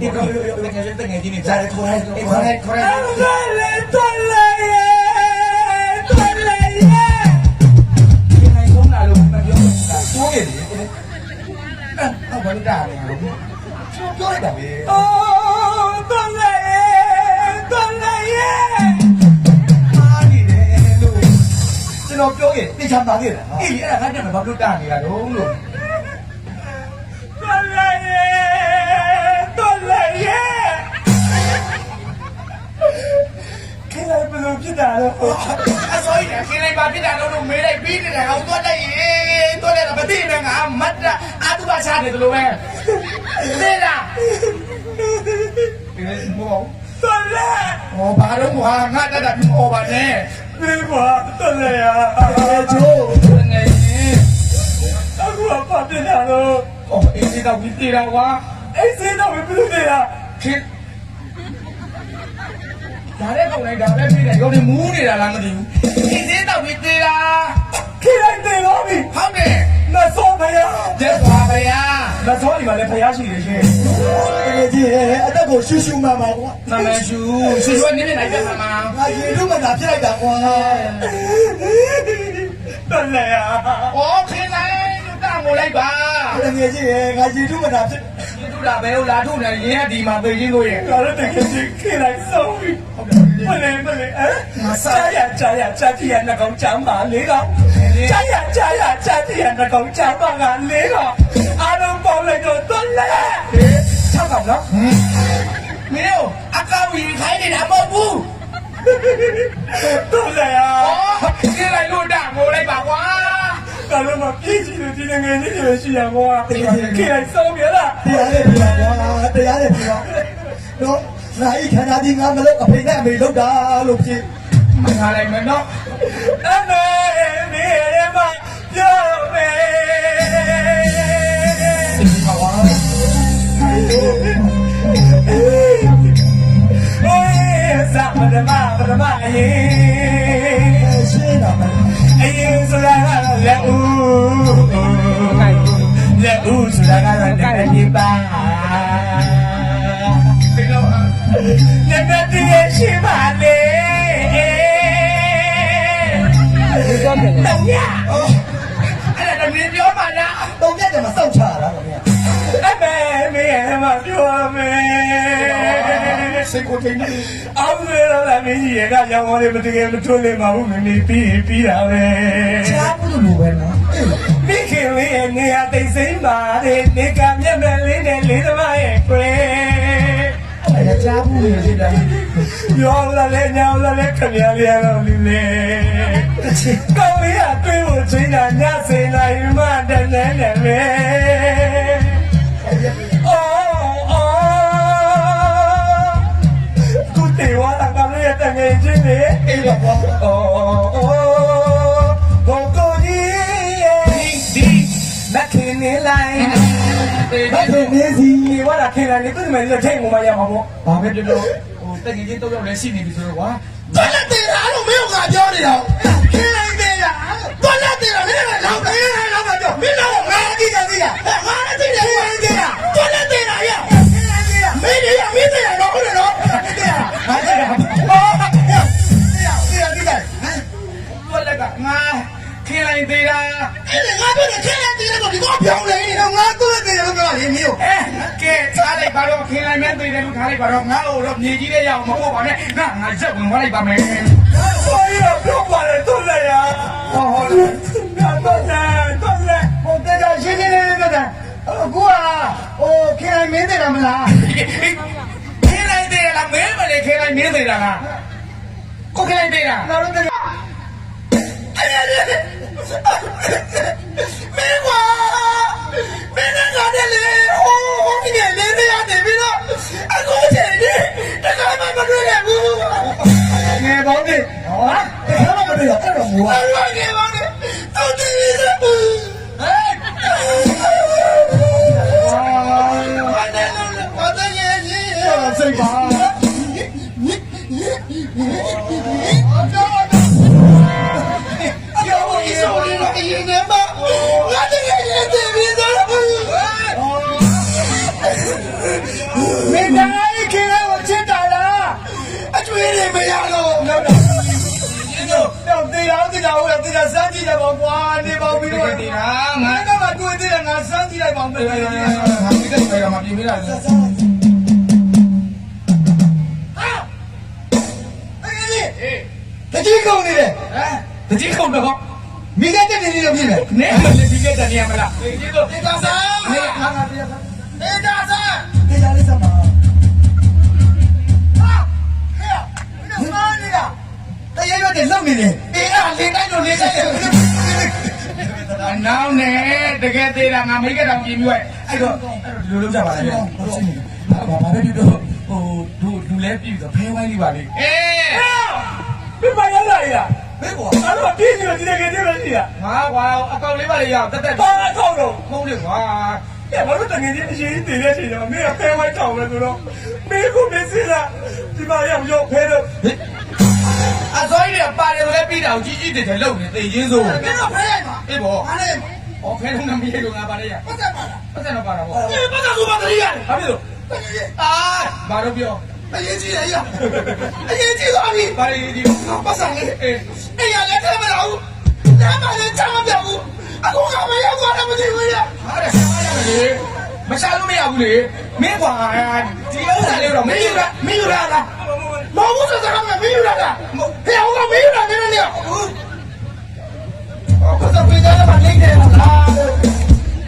ဒီကောတကယ်တကယ်ကြီးနေဇာတ်ခေါ်လိုက်ခေါ်လိုက်ခေါ်လိုက်တော်လေတော်လေတော်လေဒီနိုင်ကုန်းလာလို့မပြောဘူးလားတိုးရတယ်အဲ့ဘာလို့တာလဲပြောလိုက်တာပဲအော်တော်လေတော်လေမာနေတယ်လို့ကျွန်တော်ပြောရင်သိချမ်းပါခဲ့တာနော်အေးအဲ့ဒါငါတက်မှာဘာလို့တာနေတာတော့လို့တော်လေ ဖြစ်တာလဲအစိုးရခင်လိုက်ပါပြတာလို့မေးလိုက်ပြီးနေတာဟောတော့လိုက်ရင်တော့လည်းမသိနဲ့ငါမတ်တာအတူပါချတယ်လို့ပဲသိလားမောတော်လေဟောဘာတော့ကွာငါတက်တာပြီးဟောပါနဲ့ဒီကွာတော်လေရအဲချိုးငယ်ရင်အခုကဘာဖြစ်တာလို့ဟောအင်းစီတော့ပြီးတည်တာကွာအဲ့စင်းတော့ဘယ်လိုလဲလားခင် ဒါလည်းပုံလိုက်ဒါလည်းပြီးတယ်ရုံနဲ့မူးနေတာလားမသိဘူးအင်းစီတော့ပြီးတည်တာခိလိုက်တယ်လို့ပြီဟုတ်တယ်မစောဖယားကျက်ပါဗျာမစောဒီမှာလည်းဖယားရှိတယ်ရှင်တကယ်ကြီးအသက်ကိုရှူရှူမှမှာကွာနာမည်ရှူရှူရှူနေနေလိုက်ပြန်မှာငါရေလို့မသာဖြစ်လိုက်တာကွာတော်လေရ။အော်ခင်လိုက်လူတာမို့လိုက်ပါ။တကယ်ကြီးရေငါရေလို့မသာဖြစ် ရေလို့တာပဲလာထုတ်နေရင်ကဒီမှာသိချင်းလို့ရင်ငါတို့တကယ်ကြီးခိလိုက်ဆုံးပြီမလေးမလေးအဲကြာရကြာရကြာတိရနှကောင်ချမ်းပါလေးကောင်ကြာရကြာရကြာတိရနှကောင်ချမ်းပါကလေးကောင်အားလုံးပေါင်းလိုက်တော့တော်လေ၆កောင်နော်။မင်းတို့အကောက်ရင်ခိုင်းနေတာမဟုတ်ဘူးတော်လေ ဒါလည်းမပြည့်ချင်တဲ့ဒီငယ်လေးတွေရှိရမောခိလိုက်ဆုံးပြီလားတရားနဲ့ပြောကွာတရားနဲ့ပြောတော့နိုင်ခန္ဓာဒီငါမလို့အဖေနဲ့အမေလောက်တာလို့ဖြစ်။မငါလိုက်မယ်နော်အမေမေရမပြောမေ။ဟောပါအေးသမဒမပဒမအေရှင်းတာ မလားအေးဆိုတာကလက်ဦးလက်ဦးဆိုတာကလည်းဒီပါ။ဒီလိုလက်မတည်းရှိပါလေဒီတော့တယ်တော့ညအော်အဲ့ဒါတမင်းပြောပါလားတော့မြတ်တယ်မစောက်ချတာဗျာအမေမေရမပြောမေ။ စိတ်ကိုထိနေအောက်မေတော့လည်းမင်းကြီးရကရောင်းဝလေးမတကယ်မထွန်းလေးမဟုတ်မင်းပြီးပြီးတာပဲချားဘူးလို့ပဲနော်မိခင်လေးရဲ့နေရာသိစိမ့်ပါတဲ့နေကမျက်မှန်လေးနဲ့လေးသမားရဲ့ကွယ်အဲ့ဒါချားဘူးလို့ဖြစ်တာရောလာလဲညောင်းလာလဲခမရလေးရတော့လူလေကောင်းလေးကတွေးဖို့ချိန်တာညစိန်လိုက်မှတန်းနေတယ်ပဲ ငယ်ချင်းလေအေးတော့ကွာအော်အော်ဘိုကိုကြီးရဲ့ဒီမခင်နေလိုက်ဘယ်လိုနေစီဒီဝါလာခင်လာနေသူ့မယ်လက်ထိတ်ငုံမရမှာပေါ့ဘာပဲပြောလို့ဟိုတကယ်ချင်းတော့ရောက်လဲရှိနေပြီဆိုတော့ကွာတော်လက်တယ်လားလို့မင်းကပြောနေတာ လိုက်သေးတာအဲ့ဒါငါပြောတယ်ခင်းလိုက်တယ်တော့ဒီကောပြောင်းနေတော့ငါသူ့တဲ့လို့ပြောရင်မျိုးအဲကဲထားလိုက်ပါတော့ခင်းလိုက်မဲသေးတယ်လို့ထားလိုက်ပါတော့ငါ့ကိုတော့မြေကြီးတဲ့ရအောင်မဟုတ်ပါနဲ့ငါငါရက်ဝင်သွားလိုက်ပါမယ်ဆိုရပြောပါလေတော့လေရဟောဟောငါတော့လေတော့လေဟိုတဲ့ကရှင်းရှင်းလေးလေးပြောတာအခုကဟိုခင်းလိုက်မင်းတယ်လားမလားခင်းလိုက်သေးလားမဲမလေးခင်းလိုက်မင်းသေးလားကိုခင်းလိုက်သေးလားငါတို့တဲ့ မင်းကွာမင်းနဲ့ငါနဲ့လေဟိုဟိုဒီလေလေးရနေပြီတော့အခုချိန်ကြီးတခါမှမတွေ့ရဘူးငယ်ပေါင်းနေဟောအဲ့ဒါမတွေ့တော့အဲ့တော့မူဘာလို့ငယ်ပါလဲတော့ဒီလိုဟဲ့ဘာတယ်လို့ဘာတယ်ရဲ့ကြီးတော့စိတ်ပါပြော ကြည့်တယ်ပေါ့ကွာနေပေါ့ပြီးတော့ဒီငါလားငါကမှတွေ့သေးတယ်ငါစမ်းကြည့်လိုက်ပါမယ်ငါဒီကိစ္စကမှပြင်ပြလာတယ်တကြီးကုန်နေတယ်ဟမ်တကြီးခုံတော့မိကတက်နေနေလို့ဖြစ်တယ်နဲလေဒီကိစ္စနေရမလားဒီတော့တေတာဆာနေငါငါပြရတာတေတာဆာတေတာလေးစမ်းပါဟာဟဲ့ဘယ်မှာနေတာတရေရွက်တွေလုံနေတယ် အေးအားလေးတိုင်းလို့လေးတိုင်းအနောင်းနဲ့တကယ်သေးလားငါမိကတောင်ပြင်ပြီးအဲ့တော့လူလုံးကြပါလားဘာဘာပဲပြတော့ဟိုဒူဒူလဲပြီတော့ဖဲဝိုင်းလေးပါလေအေးပြမရလာရဘယ်ကွာအဲ့တော့ပြည့်နေတယ်ဒီကနေ့ပဲရှိရငါကွာအကောင့်လေးပါလေရတက်တက်ဘာကောက်တော့မဟုတ်လေကွာကဲဘာလို့တငယ်ချင်းအရေးကြီးတည်တဲ့အချိန်တော့မင်းကဖဲဝိုင်းတောင်းလဲဆိုတော့မင်းကိုမင်းစီလာဒီမှာရောက်ရောက်ဖဲတော့ အစိုးရပါတယ်ဆိုလဲပြီးတာကိုကြီးကြီးတည်းလုံနေသိချင်းစိုးမင်းတော့ဖဲလိုက်ပါအေးဘောဟာလေ။အော်ဖဲလုံးနမီးလို့ငါပါလေရပတ်သက်ပါလား။ပတ်စံတော့ပါတာပေါ့အေးပတ်သက်ဆိုပါတည်းရတယ်။ဘာဖြစ်လို့တကယ်။အာဘာလို့ပြောအရေးကြီးရရအရေးကြီးသွားပြီ။ဘာလို့ဒီပတ်စံလေးအေးအေးရလက်ထဲမလာဘူးလမ်းမှာလည်းချမ်းမပြောက်ဘူးအခုကမရောက်သွားတော့မသိဘူးရဟာတဲ့ဆားရမယ်လေ။မရှာလို့မရဘူးလေ။မင်းကွာဒီဥစ္စာလေးတော့မမင်းင်းယူယူတာတာမင်းယူတာလားမဟုတ်ဘူးစကားမမ င်းယူတာလားဟဲ့ဟိုကမင်းယူတာနေနေနေဟုတ်ဘာသာပြေးတယ်မလေးတယ်လား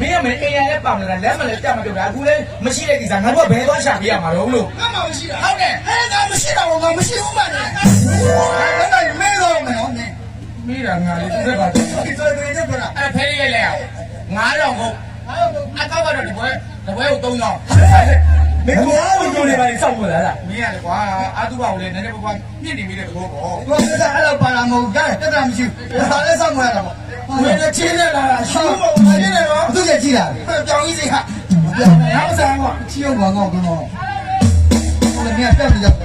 မင်းကမင်းအိမ်ရလည်းပါမလားလက်မလည်းကြက်မပြောတာအခုလည်းမရှိတဲ့ကိစ္စငါတို့ကဘယ်သွားရှာပြရမှာတော့လို့ငါမှမရှိတာဟုတ်တယ်ဟဲ့ငါမရှိတာကမရှိဘူးမနဲ့အဲ့ဒါမင်းတော့မနော်နဲ့မိတာငါလေးတစ်သက်ပါဒီဆိုရင်ကြည့်ပါအဲ့ဖဲလေးလိုက်လိုက်အောင်ငါတော့ကိုအကောက်ကတော့ဒီဘွဲဒီဘွဲကို3000 မင်းကိုကိုကိုနေပါစောက်ပေါ်လာလားမင်းရလေကွာအာတုဘကိုလည်းနည်းနည်းပွားမြင့်နေပြီတဲ့ဘောပေါ့ဘာလဲအဲ့လိုပါလာမဟုတ်ကြတယ်တက်တာမရှိဘူးဒါလည်းစောင့်မရတာပေါ့ဘယ်နဲ့ချင်းနဲ့လာတာရှိဘူးပေါ့မင်းနဲ့တော့သူကကြည့်တာပြောင်းကြီးစိဟာနောက်စားတော့ချီအောင်ကောင်းကောင်းကောင်းဟိုလည်းမြတ်ပြတ်ပြီးတော့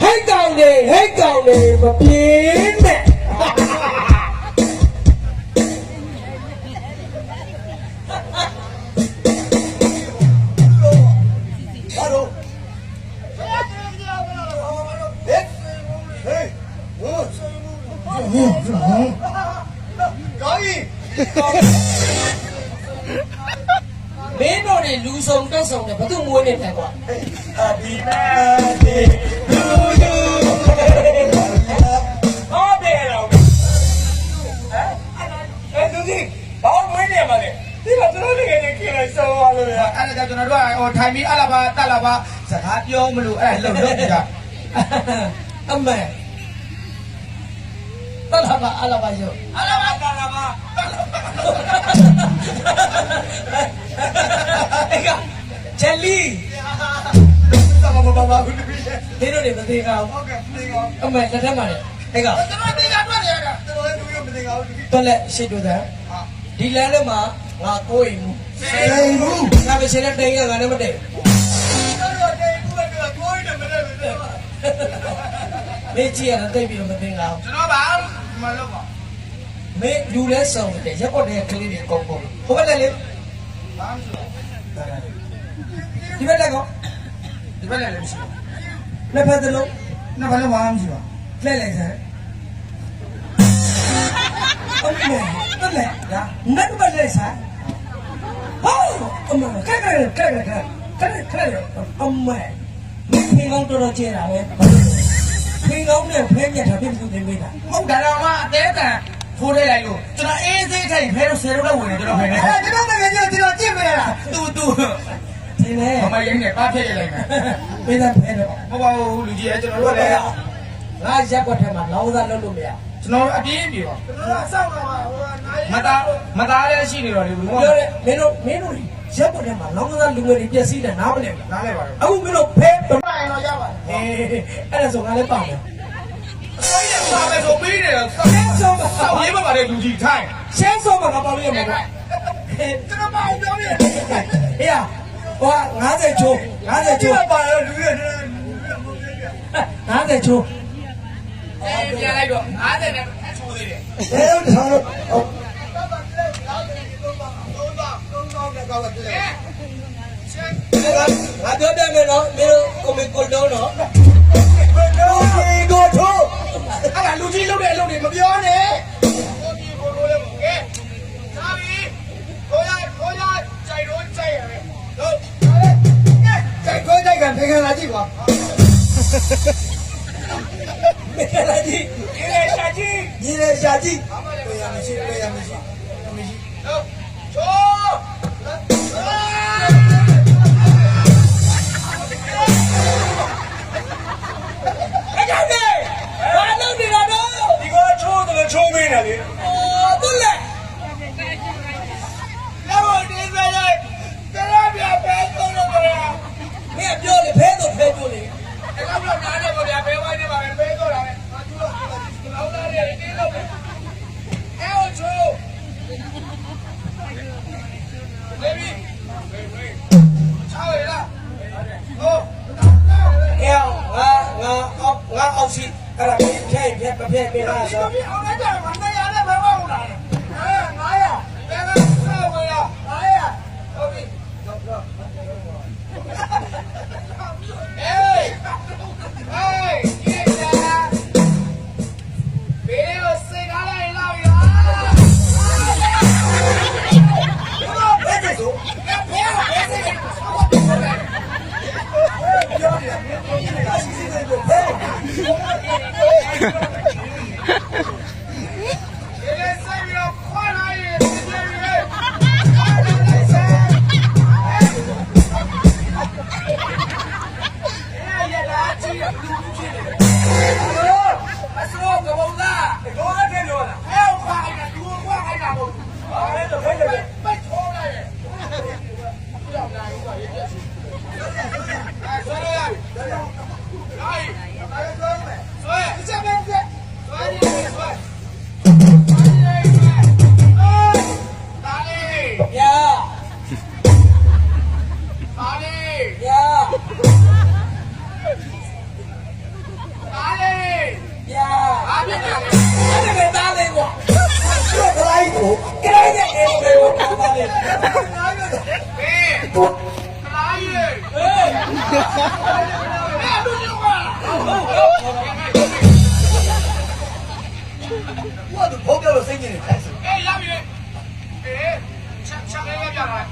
ဟိတ်ကောင်နေဟိတ်ကောင်နေမပြေးနဲ့ မင်းတို့တွေလူဆောင်တက်ဆောင်တယ်ဘသူမွေးနေတယ်ကွာ Happy birthday to you ဟောတယ်တော့ဟမ်အဲ့ဒါဒီဘာမွေးနေမှာလဲဒီမှာကျွန်တော်တကယ်ကြီးလိုက်ဆောင်းရလို့ရအဲ့ဒါကြောင့်ကျွန်တော်တို့ကဟိုထိုင်ပြီးအလာပါတက်လာပါစကားပြောမလို့အဲ့လှုပ်လှုပ်ကြအမေတလာပါအလာပါယောအလာပါကလာပါ အေကဂျယ်လီဘာဘာဘာဘာမင်းတို့တွေမသိကြဘူးဟုတ်ကဲ့မသိကောင်းအမေလက်ထက်မှာလေအေကကျွန်တော်တင်ကြတွေ့နေရတာကျွန်တော်လည်းသူရမသိကောင်းဘူးတော်လက်ရှိတူတယ်ဒီလမ်းထဲမှာငါကိုယ်မှုစိန်ဘူးငါပဲရှင်းတဲ့တိန်ကငါလည်းမတိတ်ကျွန်တော်တေးဘူးကကိုယ်တယ်မလဲမလဲမင်းကြည့်ရတာတိတ်ပြီးတော့မသိကြဘူးကျွန်တော်ပါမလုပ်ပါ မင်းလူလဲဆောင်တယ်ရက်ွက်တဲ့ကလေးတွေကောင်းကောင်းဟိုဘက်လည်းလေဒီဘက်လည်းကောဒီဘက်လည်းမရှိဘူးလက်ဖက်သလုံးနှစ်ဖက်လုံးမမရှိပါလှည့်လိုက်စမ်းဟုတ်လေတော်လေလာနတ်ဘက်လည်းစားဟောအမကဲကဲကဲကဲကဲကဲအမမင်းဖင်ကောင်းတော်တော်ကျဲတာပဲဖင်ကောင်းနဲ့ဖဲညက်တာဖြစ်မှုတွေမိတာဟုတ်တယ်တော့မအသေးတန် ထိုးထည့်လိုက်လို့ကျွန်တော်အေးသေးထိုင်ဖဲလို့ဆယ်လို့တော့ဝင်နေကျွန်တော်ဖဲနေအဲ့ဒါကျွန်တော်ငယ်ချင်းကျွန်တော်ကြည့်မရတာတူတူဒီလေမမရင်းနဲ့ပါဖြည့်ရလိုက်မယ်မင်းသားဖဲတော့မဟုတ်ပါဘူးလူကြီးရဲ့ကျွန်တော်တို့ကလည်းငါရက်ကွက်ထဲမှာလောင်းစားလုပ်လို့မရကျွန်တော်အပြင်းပြေပါကျွန်တော်စောင့်တော့ဟိုနိုင်မသားမသားလည်းရှိနေတော့လေဘူးပြောတယ်မင်းတို့မင်းတို့ရက်ကွက်ထဲမှာလောင်းစားလူငယ်တွေပြည့်စည်တယ်နားမလဲဘူးနားလိုက်ပါတော့အခုမင်းတို့ဖဲပပါရင်တော့ရပါအေးအဲ့ဒါဆိုငါလည်းပါမယ် စာပဲဆိုပေးတယ်စာပဲဆိုစာရေးမပါတဲ့လူကြီးထိုင်ရှင်းဆုံးမှာငါပေါင်းရမယ်ကွာကျွန်တော်ပေါင်းပြောင်းရတယ်ဟေးဟော90ချိုး90ချိုးပါတော့လူရဲ့90ချိုးပြန်လိုက်တော့90နဲ့အချိုးသေးတယ်အဲတော့ငါတို့ပြန်မယ်နော်မင်းကိုကိုလုံးနော် 我都跑不了，谁给你拍摄？哎，亚明，哎，抢抢那个表来。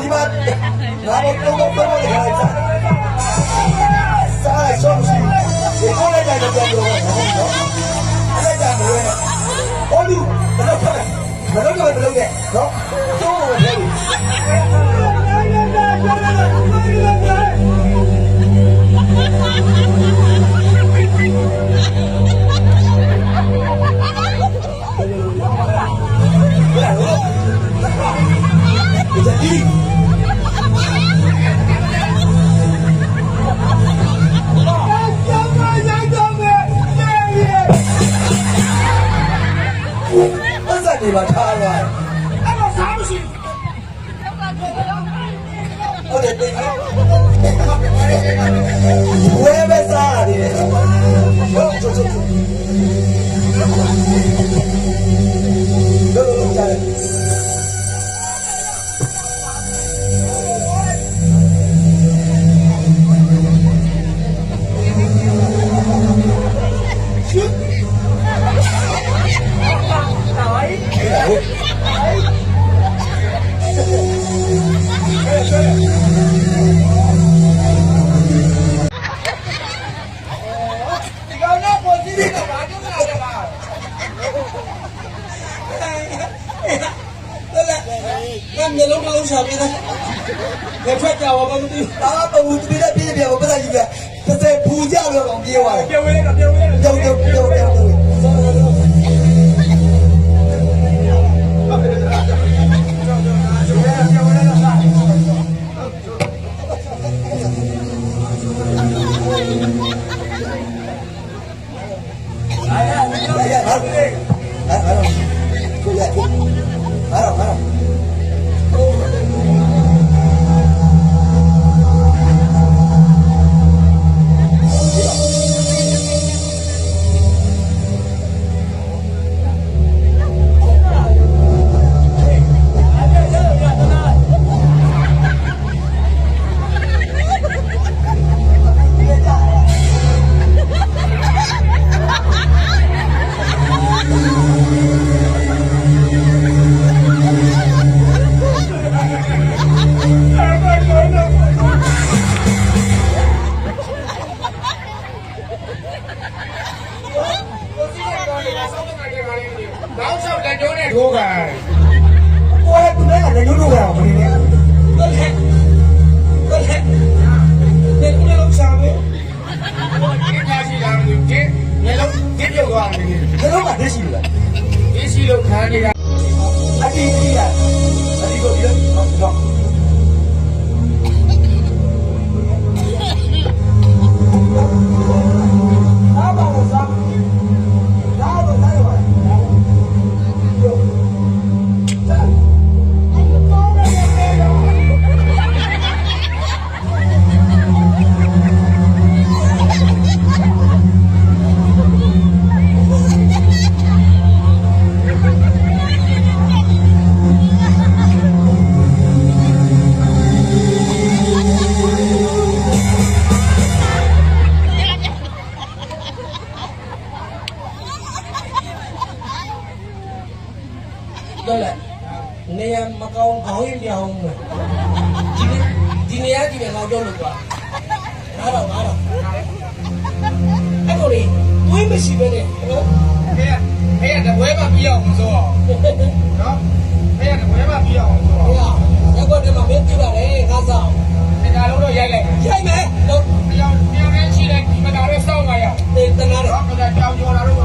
ဒီမှာငါတို့တော့တော့ပြောနေကြတာစားလိုက်ဆုံးရှိဒီကိုလိုက်တိုင်းတော့ပြောတော့အဲ့ဒါကလည်းအော်လူဘယ်တော့ထွက်ဘယ်တော့ထွက်ဘယ်တော့လဲနော်တော့ဘယ်လိုလဲ နေပါထားရအောင်အဲ့တော့စားမရှိဟုတ်တယ်တင်ဝဲပဲစားရတယ်ဟုတ်ချွတ်ချွတ် 又看你啊 ပြောလို့ကွာငါတော့ငါတော့အဲ့ကိုလေသွေးမရှိပဲနဲ့နော်ဟဲ့ဟဲ့တပွဲမပြီးအောင်မစိုးအောင်နော်ဟဲ့တပွဲမပြီးအောင်မစိုးအောင်ဟဲ့ရက်ကွက်ထဲမှာမင်းပြပါလေငါဆောင်ဒီကလုံးတော့ရိုက်လိုက်ရိုက်မယ်တော့ပြောင်းပြောင်းလဲချီလိုက်ဒီမှာတော့စောင့်ပါရတေတနာတော့ကြောင်ကြောင်လာတော့